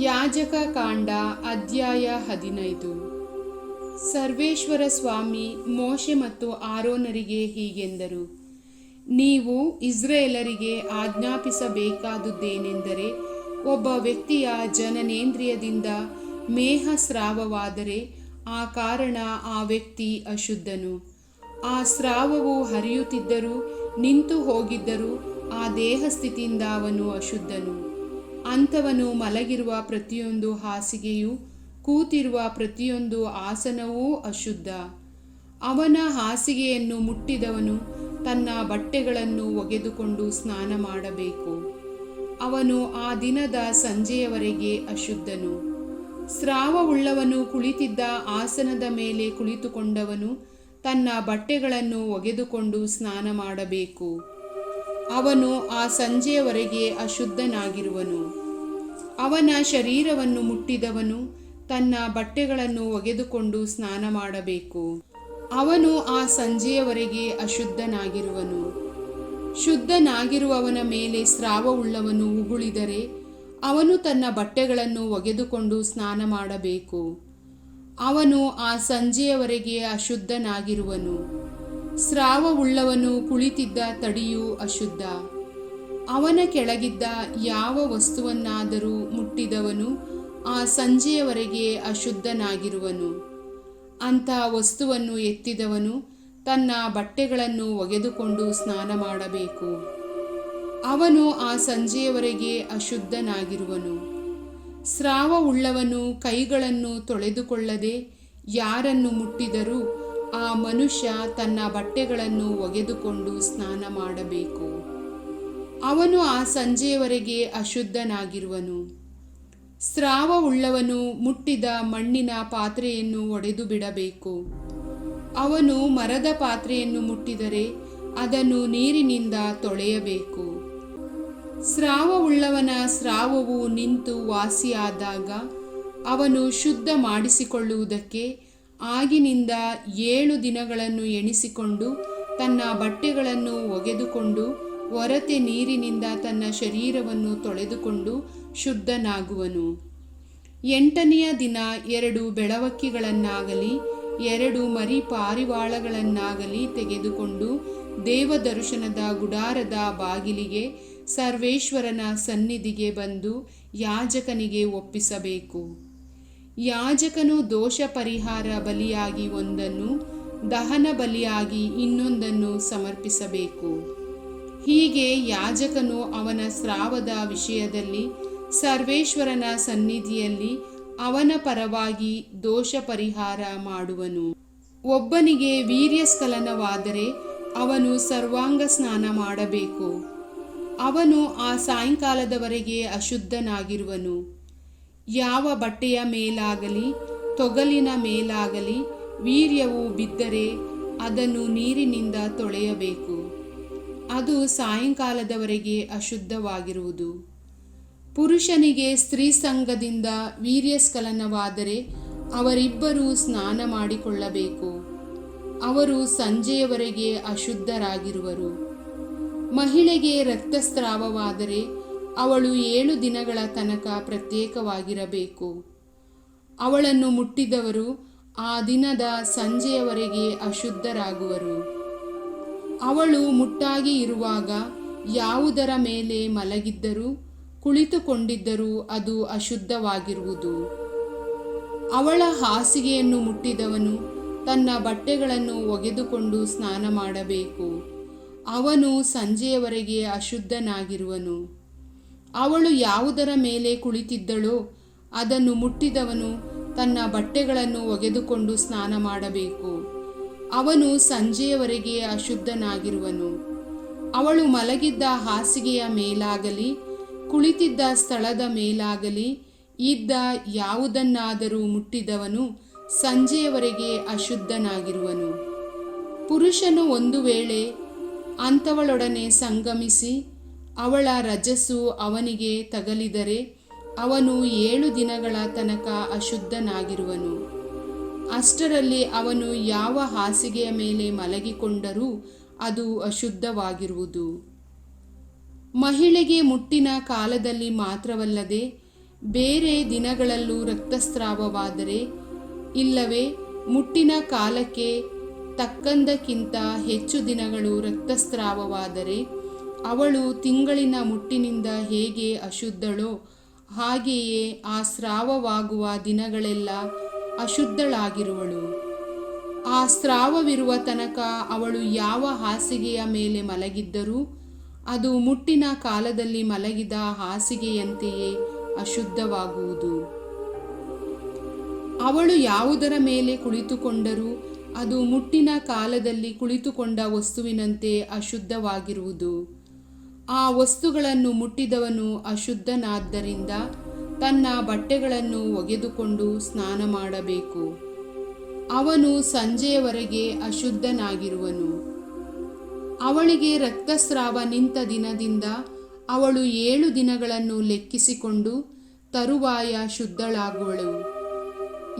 ಯಾಜಕ ಕಾಂಡ ಅಧ್ಯಾಯ ಹದಿನೈದು. ಸರ್ವೇಶ್ವರ ಸ್ವಾಮಿ ಮೋಶೆ ಮತ್ತು ಆರೋನರಿಗೆ ಹೀಗೆಂದರು, ನೀವು ಇಸ್ರೇಲರಿಗೆ ಆಜ್ಞಾಪಿಸಬೇಕಾದುದೇನೆಂದರೆ ಒಬ್ಬ ವ್ಯಕ್ತಿಯ ಜನನೇಂದ್ರಿಯದಿಂದ ಮೇಹ ಸ್ರಾವವಾದರೆ ಆ ಕಾರಣ ಆ ವ್ಯಕ್ತಿ ಅಶುದ್ಧನು. ಆ ಸ್ರಾವವು ಹರಿಯುತ್ತಿದ್ದರೂ ನಿಂತು ಹೋಗಿದ್ದರೂ ಆ ದೇಹ ಸ್ಥಿತಿಯಿಂದ ಅವನು ಅಶುದ್ಧನು. ಅಂಥವನು ಮಲಗಿರುವ ಪ್ರತಿಯೊಂದು ಹಾಸಿಗೆಯೂ, ಕೂತಿರುವ ಪ್ರತಿಯೊಂದು ಆಸನವೂ ಅಶುದ್ಧ. ಅವನ ಹಾಸಿಗೆಯನ್ನು ಮುಟ್ಟಿದವನು ತನ್ನ ಬಟ್ಟೆಗಳನ್ನು ಒಗೆದುಕೊಂಡು ಸ್ನಾನ ಮಾಡಬೇಕು. ಅವನು ಆ ದಿನದ ಸಂಜೆಯವರೆಗೆ ಅಶುದ್ಧನು. ಸ್ರಾವವುಳ್ಳವನು ಕುಳಿತಿದ್ದ ಆಸನದ ಮೇಲೆ ಕುಳಿತುಕೊಂಡವನು ತನ್ನ ಬಟ್ಟೆಗಳನ್ನು ಒಗೆದುಕೊಂಡು ಸ್ನಾನ ಮಾಡಬೇಕು. ಅವನು ಆ ಸಂಜೆಯವರೆಗೆ ಅಶುದ್ಧನಾಗಿರುವನು. ಅವನ ಶರೀರವನ್ನು ಮುಟ್ಟಿದವನು ತನ್ನ ಬಟ್ಟೆಗಳನ್ನು ಒಗೆದುಕೊಂಡು ಸ್ನಾನ ಮಾಡಬೇಕು. ಅವನು ಆ ಸಂಜೆಯವರೆಗೆ ಅಶುದ್ಧನಾಗಿರುವನು. ಶುದ್ಧನಾಗಿರುವವನ ಮೇಲೆ ಸ್ರಾವವುಳ್ಳವನು ಉಗುಳಿದರೆ ಅವನು ತನ್ನ ಬಟ್ಟೆಗಳನ್ನು ಒಗೆದುಕೊಂಡು ಸ್ನಾನ ಮಾಡಬೇಕು. ಅವನು ಆ ಸಂಜೆಯವರೆಗೆ ಅಶುದ್ಧನಾಗಿರುವನು. ಸ್ರಾವವುಳ್ಳವನು ಕುಳಿತಿದ್ದ ತಡಿಯು ಅಶುದ್ಧ. ಅವನ ಕೆಳಗಿದ್ದ ಯಾವ ವಸ್ತುವನ್ನಾದರೂ ಮುಟ್ಟಿದವನು ಆ ಸಂಜೆಯವರೆಗೆ ಅಶುದ್ಧನಾಗಿರುವನು. ಅಂಥ ವಸ್ತುವನ್ನು ಎತ್ತಿದವನು ತನ್ನ ಬಟ್ಟೆಗಳನ್ನು ಒಗೆದುಕೊಂಡು ಸ್ನಾನ ಮಾಡಬೇಕು. ಅವನು ಆ ಸಂಜೆಯವರೆಗೆ ಅಶುದ್ಧನಾಗಿರುವನು. ಸ್ರಾವವುಳ್ಳವನು ಕೈಗಳನ್ನು ತೊಳೆದುಕೊಳ್ಳದೆ ಯಾರನ್ನು ಮುಟ್ಟಿದರೂ ಆ ಮನುಷ್ಯ ತನ್ನ ಬಟ್ಟೆಗಳನ್ನು ಒಗೆದುಕೊಂಡು ಸ್ನಾನ ಮಾಡಬೇಕು. ಅವನು ಆ ಸಂಜೆಯವರೆಗೆ ಅಶುದ್ಧನಾಗಿರುವನು. ಸ್ರಾವವುಳ್ಳವನು ಮುಟ್ಟಿದ ಮಣ್ಣಿನ ಪಾತ್ರೆಯನ್ನು ಒಡೆದು ಬಿಡಬೇಕು. ಅವನು ಮರದ ಪಾತ್ರೆಯನ್ನು ಮುಟ್ಟಿದರೆ ಅದನ್ನು ನೀರಿನಿಂದ ತೊಳೆಯಬೇಕು. ಸ್ರಾವವುಳ್ಳವನ ಸ್ರಾವವು ನಿಂತು ವಾಸಿಯಾದಾಗ ಅವನು ಶುದ್ಧ ಮಾಡಿಸಿಕೊಳ್ಳುವುದಕ್ಕೆ ಆಗಿನಿಂದ ಏಳು ದಿನಗಳನ್ನು ಎಣಿಸಿಕೊಂಡು ತನ್ನ ಬಟ್ಟೆಗಳನ್ನು ಒಗೆದುಕೊಂಡು ಹೊರತೆ ನೀರಿನಿಂದ ತನ್ನ ಶರೀರವನ್ನು ತೊಳೆದುಕೊಂಡು ಶುದ್ಧನಾಗುವನು. ಎಂಟನೆಯ ದಿನ ಎರಡು ಬೆಳವಕ್ಕಿಗಳನ್ನಾಗಲಿ, ಎರಡು ಮರಿ ಪಾರಿವಾಳಗಳನ್ನಾಗಲಿ ತೆಗೆದುಕೊಂಡು ದೇವದರ್ಶನದ ಗುಡಾರದ ಬಾಗಿಲಿಗೆ ಸರ್ವೇಶ್ವರನ ಸನ್ನಿಧಿಗೆ ಬಂದು ಯಾಜಕನಿಗೆ ಒಪ್ಪಿಸಬೇಕು. ಯಾಜಕನು ದೋಷ ಪರಿಹಾರ ಬಲಿಯಾಗಿ ಒಂದನ್ನು, ದಹನ ಬಲಿಯಾಗಿ ಇನ್ನೊಂದನ್ನು ಸಮರ್ಪಿಸಬೇಕು. ಹೀಗೆ ಯಾಜಕನು ಅವನ ಸ್ರಾವದ ವಿಷಯದಲ್ಲಿ, ಸರ್ವೇಶ್ವರನ ಸನ್ನಿಧಿಯಲ್ಲಿ ಅವನ ಪರವಾಗಿ ದೋಷ ಪರಿಹಾರ ಮಾಡುವನು. ಒಬ್ಬನಿಗೆ ವೀರ್ಯಸ್ಖಲನವಾದರೆ ಅವನು ಸರ್ವಾಂಗ ಸ್ನಾನ ಮಾಡಬೇಕು. ಅವನು ಆ ಸಾಯಂಕಾಲದವರೆಗೆ ಅಶುದ್ಧನಾಗಿರುವನು. ಯಾವ ಬಟ್ಟೆಯ ಮೇಲಾಗಲಿ, ತೊಗಲಿನ ಮೇಲಾಗಲಿ ವೀರ್ಯವು ಬಿದ್ದರೆ ಅದನ್ನು ನೀರಿನಿಂದ ತೊಳೆಯಬೇಕು. ಅದು ಸಾಯಂಕಾಲದವರೆಗೆ ಅಶುದ್ಧವಾಗಿರುವುದು. ಪುರುಷನಿಗೆ ಸ್ತ್ರೀ ಸಂಘದಿಂದ ವೀರ್ಯಸ್ಖಲನವಾದರೆ ಅವರಿಬ್ಬರೂ ಸ್ನಾನ ಮಾಡಿಕೊಳ್ಳಬೇಕು. ಅವರು ಸಂಜೆಯವರೆಗೆ ಅಶುದ್ಧರಾಗಿರುವರು. ಮಹಿಳೆಗೆ ರಕ್ತಸ್ರಾವವಾದರೆ ಅವಳು ಏಳು ದಿನಗಳ ತನಕ ಪ್ರತ್ಯೇಕವಾಗಿರಬೇಕು. ಅವಳನ್ನು ಮುಟ್ಟಿದವರು ಆ ದಿನದ ಸಂಜೆಯವರೆಗೆ ಅಶುದ್ಧರಾಗುವರು. ಅವಳು ಮುಟ್ಟಾಗಿ ಇರುವಾಗ ಯಾವುದರ ಮೇಲೆ ಮಲಗಿದ್ದರೂ, ಕುಳಿತುಕೊಂಡಿದ್ದರೂ ಅದು ಅಶುದ್ಧವಾಗಿರುವುದು. ಅವಳ ಹಾಸಿಗೆಯನ್ನು ಮುಟ್ಟಿದವನು ತನ್ನ ಬಟ್ಟೆಗಳನ್ನು ಒಗೆದುಕೊಂಡು ಸ್ನಾನ ಮಾಡಬೇಕು. ಅವನು ಸಂಜೆಯವರೆಗೆ ಅಶುದ್ಧನಾಗಿರುವನು. ಅವಳು ಯಾವುದರ ಮೇಲೆ ಕುಳಿತಿದ್ದಳೋ ಅದನ್ನು ಮುಟ್ಟಿದವನು ತನ್ನ ಬಟ್ಟೆಗಳನ್ನು ಒಗೆದುಕೊಂಡು ಸ್ನಾನ ಮಾಡಬೇಕು. ಅವನು ಸಂಜೆಯವರೆಗೆ ಅಶುದ್ಧನಾಗಿರುವನು. ಅವಳು ಮಲಗಿದ್ದ ಹಾಸಿಗೆಯ ಮೇಲಾಗಲಿ, ಕುಳಿತಿದ್ದ ಸ್ಥಳದ ಮೇಲಾಗಲಿ, ಇದ್ದ ಯಾವುದನ್ನಾದರೂ ಮುಟ್ಟಿದವನು ಸಂಜೆಯವರೆಗೆ ಅಶುದ್ಧನಾಗಿರುವನು. ಪುರುಷನು ಒಂದು ವೇಳೆ ಅಂಥವಳೊಡನೆ ಸಂಗಮಿಸಿ ಅವಳ ರಜಸ್ಸು ಅವನಿಗೆ ತಗಲಿದರೆ ಅವನು ಏಳು ದಿನಗಳ ತನಕ ಅಶುದ್ಧನಾಗಿರುವನು. ಅಷ್ಟರಲ್ಲಿ ಅವನು ಯಾವ ಹಾಸಿಗೆಯ ಮೇಲೆ ಮಲಗಿಕೊಂಡರೂ ಅದು ಅಶುದ್ಧವಾಗಿರುವುದು. ಮಹಿಳೆಗೆ ಮುಟ್ಟಿನ ಕಾಲದಲ್ಲಿ ಮಾತ್ರವಲ್ಲದೆ ಬೇರೆ ದಿನಗಳಲ್ಲೂ ರಕ್ತಸ್ರಾವವಾದರೆ ಇಲ್ಲವೇ ಮುಟ್ಟಿನ ಕಾಲಕ್ಕೆ ತಕ್ಕಂದಕ್ಕಿಂತ ಹೆಚ್ಚು ದಿನಗಳು ರಕ್ತಸ್ರಾವವಾದರೆ ಅವಳು ತಿಂಗಳಿನ ಮುಟ್ಟಿನಿಂದ ಹೇಗೆ ಅಶುದ್ಧಳೋ ಹಾಗೆಯೇ ಆ ಸ್ರಾವವಾಗುವ ದಿನಗಳೆಲ್ಲ ಅಶುದ್ಧಳಾಗಿರುವಳು. ಆ ಸ್ರಾವವಿರುವ ತನಕ ಅವಳು ಯಾವ ಹಾಸಿಗೆಯ ಮೇಲೆ ಮಲಗಿದ್ದರೂ ಅದು ಮುಟ್ಟಿನ ಕಾಲದಲ್ಲಿ ಮಲಗಿದ ಹಾಸಿಗೆಯಂತೆಯೇ ಅಶುದ್ಧವಾಗುವುದು. ಅವಳು ಯಾವುದರ ಮೇಲೆ ಕುಳಿತುಕೊಂಡರೂ ಅದು ಮುಟ್ಟಿನ ಕಾಲದಲ್ಲಿ ಕುಳಿತುಕೊಂಡ ವಸ್ತುವಿನಂತೆ ಅಶುದ್ಧವಾಗಿರುವುದು. ಆ ವಸ್ತುಗಳನ್ನು ಮುಟ್ಟಿದವನು ಅಶುದ್ಧನಾದ್ದರಿಂದ ತನ್ನ ಬಟ್ಟೆಗಳನ್ನು ಒಗೆದುಕೊಂಡು ಸ್ನಾನ ಮಾಡಬೇಕು. ಅವನು ಸಂಜೆಯವರೆಗೆ ಅಶುದ್ಧನಾಗಿರುವನು. ಅವಳಿಗೆ ರಕ್ತಸ್ರಾವ ನಿಂತ ದಿನದಿಂದ ಅವಳು ಏಳು ದಿನಗಳನ್ನು ಲೆಕ್ಕಿಸಿಕೊಂಡು ತರುವಾಯ ಶುದ್ಧಳಾಗುವಳು.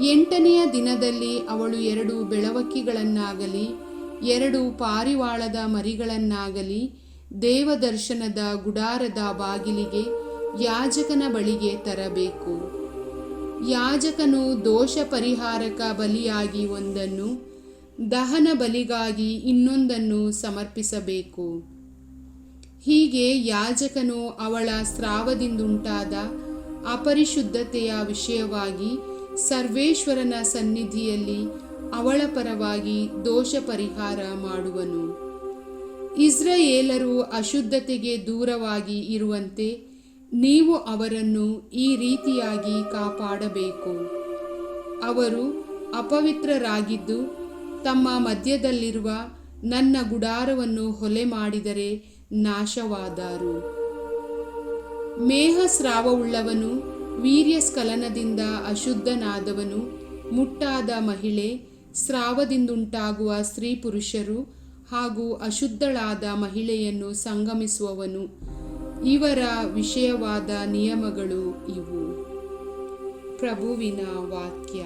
ಎಂಟನೆಯ ದಿನದಲ್ಲಿ ಅವಳು ಎರಡು ಬೆಳವಕ್ಕಿಗಳನ್ನಾಗಲಿ, ಎರಡು ಪಾರಿವಾಳದ ಮರಿಗಳನ್ನಾಗಲಿ ದೇವದರ್ಶನದ ಗುಡಾರದ ಬಾಗಿಲಿಗೆ ಯಾಜಕನ ಬಳಿಗೆ ತರಬೇಕು. ಯಾಜಕನು ದೋಷ ಪರಿಹಾರಕ ಬಲಿಯಾಗಿ ಒಂದನ್ನು, ದಹನ ಬಲಿಗಾಗಿ ಇನ್ನೊಂದನ್ನು ಸಮರ್ಪಿಸಬೇಕು. ಹೀಗೆ ಯಾಜಕನು ಅವಳ ಸ್ರಾವದಿಂದುಂಟಾದ ಅಪರಿಶುದ್ಧತೆಯ ವಿಷಯವಾಗಿ ಸರ್ವೇಶ್ವರನ ಸನ್ನಿಧಿಯಲ್ಲಿ ಅವಳ ಪರವಾಗಿ ದೋಷ ಪರಿಹಾರ ಮಾಡುವನು. ಇಸ್ರಾಯೇಲರು ಅಶುದ್ಧತೆಗೆ ದೂರವಾಗಿ ಇರುವಂತೆ ನೀವು ಅವರನ್ನು ಈ ರೀತಿಯಾಗಿ ಕಾಪಾಡಬೇಕು. ಅವರು ಅಪವಿತ್ರರಾಗಿದ್ದು ತಮ್ಮ ಮಧ್ಯದಲ್ಲಿರುವ ನನ್ನ ಗುಡಾರವನ್ನು ಹೊಲೆ ಮಾಡಿದರೆ ನಾಶವಾದರು. ಮೇಹಸ್ರಾವವುಳ್ಳವನು ವೀರ್ಯಸ್ಖಲನದಿಂದ ಅಶುದ್ಧನಾದವನು, ಮುಟ್ಟಾದ ಮಹಿಳೆ, ಸ್ರಾವದಿಂದುಂಟಾಗುವ ಸ್ತ್ರೀ ಪುರುಷರು ಹಾಗೂ ಅಶುದ್ಧಳಾದ ಮಹಿಳೆಯನ್ನು ಸಂಗಮಿಸುವವನು. ಇವರ ವಿಷಯವಾದ ನಿಯಮಗಳು ಇವು. ಪ್ರಭುವಿನ ವಾಕ್ಯ.